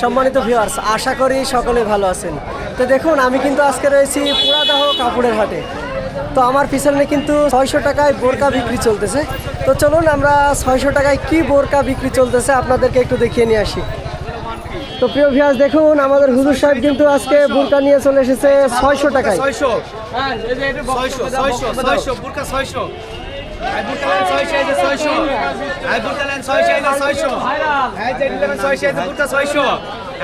সম্মানিত ভিউয়ার্স আশা করি সকলে ভালো আছেন। তো দেখুন, আমি কিন্তু আজকে রয়েছি পুরাদাহ কাপড়ের হাটে। তো আমার পিছনে কিন্তু ছয়শো টাকায় বোরকা বিক্রি চলতেছে। তো চলুন, আমরা ছয়শো টাকায় কি বোরকা বিক্রি চলতেছে আপনাদেরকে একটু দেখিয়ে নিয়ে আসি। তো প্রিয় ভিউয়ার্স দেখুন, আমাদের হুজুর সাহেব কিন্তু আজকে বোরকা নিয়ে চলে এসেছে ছয়শো টাকায়। ছয়শো।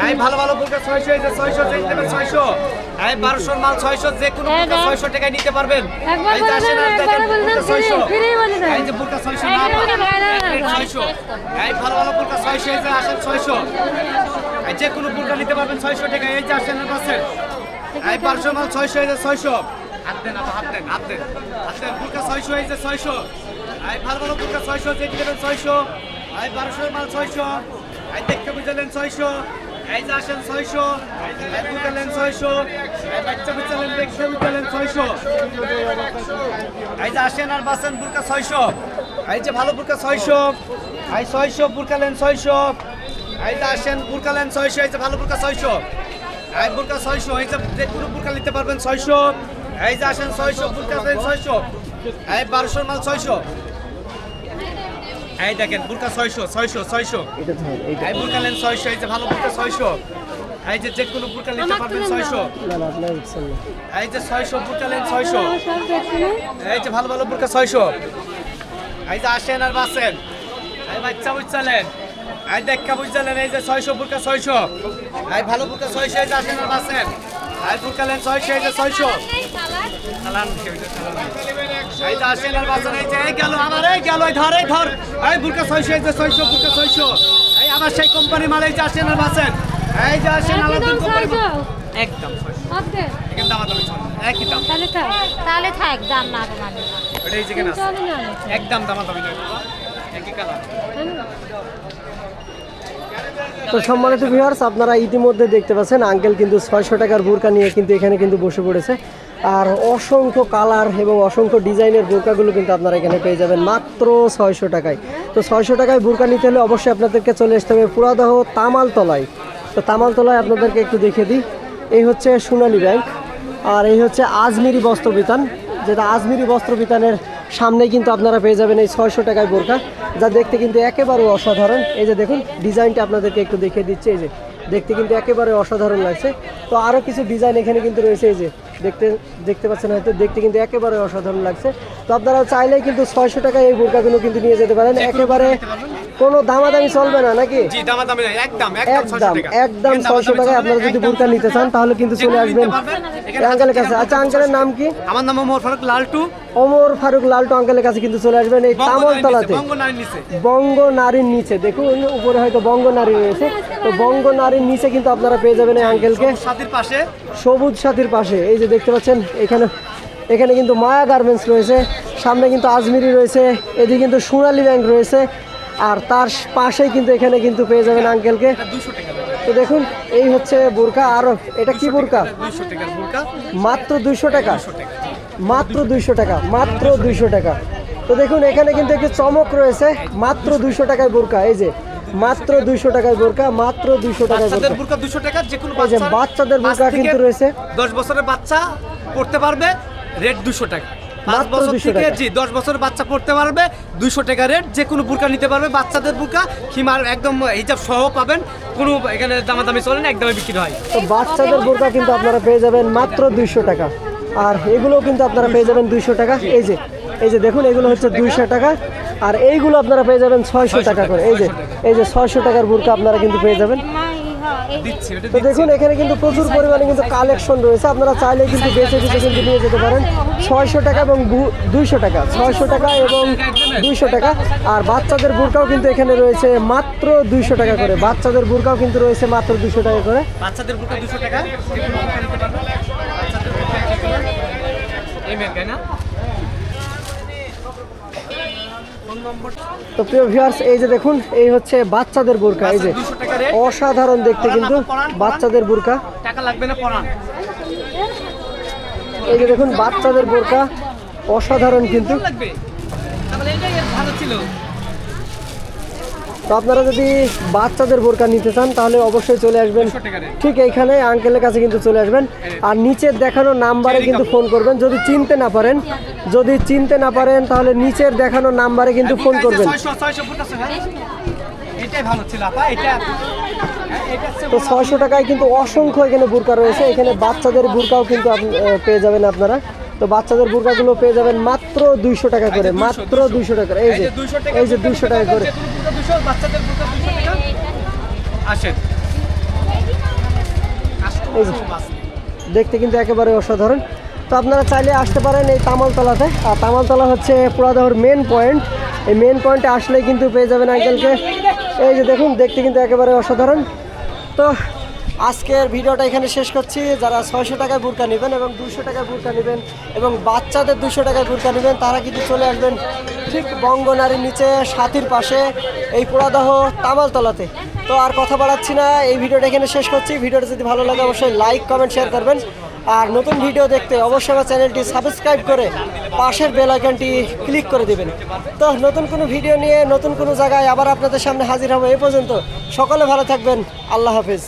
এই ভালো ভালো ছয়শো এই যে ছয়শো জেড ছয়শো। বারোশোর মাল ছয়শো যে কোনো ছয়শো টাকায় নিতে পারবেন। এই যে আসেন ছয়শো। এই যে ছয়শো। ছয়শো। এই ভালো ভালো বুরকা ছয়শো এই যে আসেন ছয়শো। এই যে কোনো বুরকা নিতে পারবেন ছয়শো টাকা এই যে আসেন এই মাল ছয়শো এই যে ছয়শো। হাত দেন আপা, হাত দেন হাত দেন হাত দেন বুরকা ছয়শো যে ছয়শো এই ভালো ভালো বুরকা ছয়শো যে দেবেন ছয়শো এই বারোশো মাল ছয়শো এই দেখতে বুঝলেন ছয়শো এই যে আসেন ছয়শো এই বুঝলেন ছয়শো এই বাচ্চা বুঝলেন দেখতে বুঝলেন ছয়শো এই যে আসেন আর বাসেন বুরকা ছয়শো এই যে ভালো বুরকা ছয়শো এই ছয়শো বুরকা লেন ছয়শো এই যে আসেন পুরকালেন ছয়শো এই যে ভালো বুরকা ছয়শো এই বুরকা ছয়শো এই যে কোনো বুরকা নিতে পারবেন ছয়শো এই যে আসেন ছয়শো বুরকা লেন ছয়শো। এই বারোশোর মাল ছয়শো। এই দেখেন বুরকা ছয়শো ছয়শো ছয়শো। এই বুরকা লেন ছয়শো এই যে ভালো বুরকা ছয়শো। এই যে যে কোনো বুরকা নিতে পারবেন ছয়শো। এই যে ছয়শো বুরকা লেন ছয়শো। না। এই যে ভালো ভালো বুরকা ছয়শো। এই যে আসেন আর বাসেন এই বাচ্চা বুঝছালেন এই দেখা বুঝছালেন এই যে ছয়শো বুরকা ছয়শো। এই ভালো বুরকা ছয়শো এই যে আসেন আর বাসেন এই বুরকা লেন ছয়শো। এই যে ছয়শো এই যে আসেন আর বাসেন এই যে এই গেল আমার এই গেল এই ধর এই ধর। এই বুরকা ছয়শো এই যে ছয়শো বুরকা ছয়শো। এই আমার সেই কোম্পানি মাল এই যে আসেন আর বাসেন। এই যে আসেন আলাদিন কোম্পানি একদম একদম তাহলে থাক। দাম না এটা। একদম দাম দাম একই কালার। তো সম্মানিত ভিউয়ার্স আপনারা ইতিমধ্যে দেখতে পাচ্ছেন আঙ্কেল কিন্তু ছয়শো টাকার বোরকা নিয়ে কিন্তু এখানে কিন্তু বসে পড়েছে। আর অসংখ্য কালার এবং অসংখ্য ডিজাইনের বোরকাগুলো কিন্তু আপনারা এখানে পেয়ে যাবেন মাত্র ছয়শো টাকায়। তো ছয়শো টাকায় বোরকা নিতে হলে অবশ্যই আপনাদেরকে চলে আসতে হবে পুরাদহ তামালতলায়। তো তামালতলায় আপনাদেরকে একটু দেখে দিই। এই হচ্ছে সোনালী ব্যাংক আর এই হচ্ছে আজমিরি বস্ত্র বিতান, যেটা আজমিরি বস্ত্র বিতানের সামনে কিন্তু আপনারা পেয়ে যাবেন এই ছয়শো টাকায় বোরকা। যা দেখতে কিন্তু একেবারে অসাধারণ। এই যে দেখুন, ডিজাইনটা আপনাদেরকে একটু দেখিয়ে দিচ্ছে, এই যে দেখতে কিন্তু একেবারে অসাধারণ লাগছে। তো আরও কিছু ডিজাইন এখানে কিন্তু রয়েছে, এই যে দেখতে দেখতে পাচ্ছেন হয়তো, দেখতে কিন্তু একেবারে অসাধারণ লাগছে। তো আপনারা চাইলেই কিন্তু ছয়শো টাকায় এই বোরকাগুলো কিন্তু নিয়ে যেতে পারেন। একেবারে কোনো দামাদামি চলবে না নাকি? জি দামা দামি নাই একদম একদম একদম ছয়শো টাকায় আপনারা যদি বোরকা নিতে চান তাহলে কিন্তু চলে আসবেন। আঙ্কেলের কাছে। আচ্ছা আঙ্কেলের নাম কি? আমার নাম মোহাম্মদ ফারুক লালটু। ওমর ফারুক লালটু আঙ্কেলের কাছে কিন্তু চলে আসবেন। এই তামলতলাতে। বঙ্গ নারীর নিচে। বঙ্গ নারীর নিচে। দেখুন উপরে হয়তো বঙ্গ নারী রয়েছে। তো বঙ্গ নারীর নিচে কিন্তু আপনারা পেয়ে যাবেন এই আঙ্কেলকে। সাথীর পাশে। সবুজ সাথীর পাশে। এই যে দেখতে পাচ্ছেন এখানে এখানে কিন্তু মায়া গার্মেন্টস রয়েছে। সামনে কিন্তু আজমিরি রয়েছে। এদিকে কিন্তু সোনালী ব্যাংক রয়েছে। আর তার পাশেই কিন্তু এখানে কিন্তু পেয়ে যাবেন আঙ্কেলকে। তো দেখুন এই হচ্ছে বোরকা। আর এটা কি বোরকা? মাত্র দুইশো টাকা। মাত্র দুইশো টাকা মাত্র দুইশো টাকা। তো দেখুন এখানে কিন্তু একটি চমক রয়েছে। মাত্র দুইশো টাকায় বোরকা। এই যে মাত্র দুইশো টাকায় বোরকা মাত্র দুইশো টাকায় বোরকা। দুশো টাকা যে কোনো বাচ্চাদের বোরকা কিন্তু রয়েছে। দশ বছরের বাচ্চা পড়তে পারবে রেট দুশো টাকা। পাঁচ বছর থেকে জি দশ বাচ্চা পড়তে পারবে দুইশো টাকা রেট যে কোনো বুরকা নিতে পারবে বাচ্চাদের বুরকা খিমার একদম হিজাব সহ পাবেন কোনো এখানে দামাদামি চলে না একদমই বিক্রি হয়। তো বাচ্চাদের বোরকা কিন্তু আপনারা পেয়ে যাবেন মাত্র দুইশো টাকা। আর এগুলোও কিন্তু আপনারা পেয়ে যাবেন দুইশো টাকা। এই যে এই যে দেখুন এগুলো হচ্ছে দুইশো টাকা। আর এইগুলো আপনারা পেয়ে যাবেন ছয়শো টাকা করে। এই যে এই যে ছয়শো টাকার বোরকা আপনারা কিন্তু পেয়ে যাবেন। তো দেখুন এখানে কিন্তু প্রচুর পরিমাণে কিন্তু কালেকশন রয়েছে। আপনারা চাইলে কিন্তু বেছে বেছে কিন্তু নিয়ে যেতে পারেন। ছয়শো টাকা এবং দুইশো টাকা ছয়শো টাকা এবং দুইশো টাকা। আর বাচ্চাদের বুরকাও কিন্তু এখানে রয়েছে মাত্র দুইশো টাকা করে। বাচ্চাদের বুরকাও কিন্তু রয়েছে মাত্র দুইশো টাকা করে। বাচ্চাদের বুরকা দুশো টাকা যে কোনো বুরকা নিতে পারবে বাচ্চাদের বুরকা এই মেয়ে না ফোন নম্বর তো প্রিয় ভিউয়ার্স এই যে দেখুন এই হচ্ছে বাচ্চাদের বোরকা এই যে অসাধারণ দেখতে কিন্তু বাচ্চাদের বোরকা। টাকা লাগবে না পড়ান এই যে দেখুন বাচ্চাদের বোরকা অসাধারণ কিন্তু। তাহলে এটাই ভালো ছিল। তো আপনারা যদি বাচ্চাদের বোরকা নিতে চান তাহলে অবশ্যই চলে আসবেন। ঠিক এইখানে আঙ্কেলের কাছে কিন্তু চলে আসবেন। আর নিচের দেখানো নাম্বারে কিন্তু ফোন করবেন। যদি চিনতে না পারেন যদি চিনতে না পারেন তাহলে নিচের দেখানো নাম্বারে কিন্তু ফোন করবেন। হ্যাঁ? হ্যাঁ, তো ছয়শো টাকায় কিন্তু অসংখ্য এখানে বোরকা রয়েছে। এখানে বাচ্চাদের বোরকাও কিন্তু পেয়ে যাবেন আপনারা। তো বাচ্চাদের বুরকাগুলো পেয়ে যাবেন মাত্র দুইশো টাকা করে মাত্র দুইশো টাকা করে। এই যে এই যে দুইশো টাকা করে। বাচ্চাদের আসেন। দেখতে কিন্তু একেবারে অসাধারণ। তো আপনারা চাইলে আসতে পারেন এই তামালতলাতে। আর তামালতলা হচ্ছে পুরাদহর মেন পয়েন্ট এই মেন পয়েন্টে আসলে কিন্তু পেয়ে যাবেন আঙ্কেলকে এই যে দেখুন দেখতে কিন্তু একেবারে অসাধারণ। তো আজকের ভিডিওটা এখানে শেষ করছি। যারা ছয়শো টাকায় বুরকা নেবেন এবং দুশো টাকায় বুরকা নেবেন এবং বাচ্চাদের দুশো টাকায় বুরকা নেবেন, তারা কিন্তু চলে আসবেন ঠিক বঙ্গনারীর নিচে সাথীর পাশে এই পোড়াদহ তামালতলাতে। তো আর কথা বাড়াচ্ছি না, এই ভিডিওটা এখানে শেষ করছি। ভিডিওটা যদি ভালো লাগে অবশ্যই লাইক কমেন্ট শেয়ার করবেন। আর নতুন ভিডিও দেখতে অবশ্যই আমার চ্যানেলটি সাবস্ক্রাইব করে পাশের বেল আইকনটি ক্লিক করে দেবেন। তো নতুন কোনো ভিডিও নিয়ে নতুন কোনো জায়গায় আবার আপনাদের সামনে হাজির হব এ পর্যন্ত। সকলে ভালো থাকবেন। আল্লাহ হাফিজ।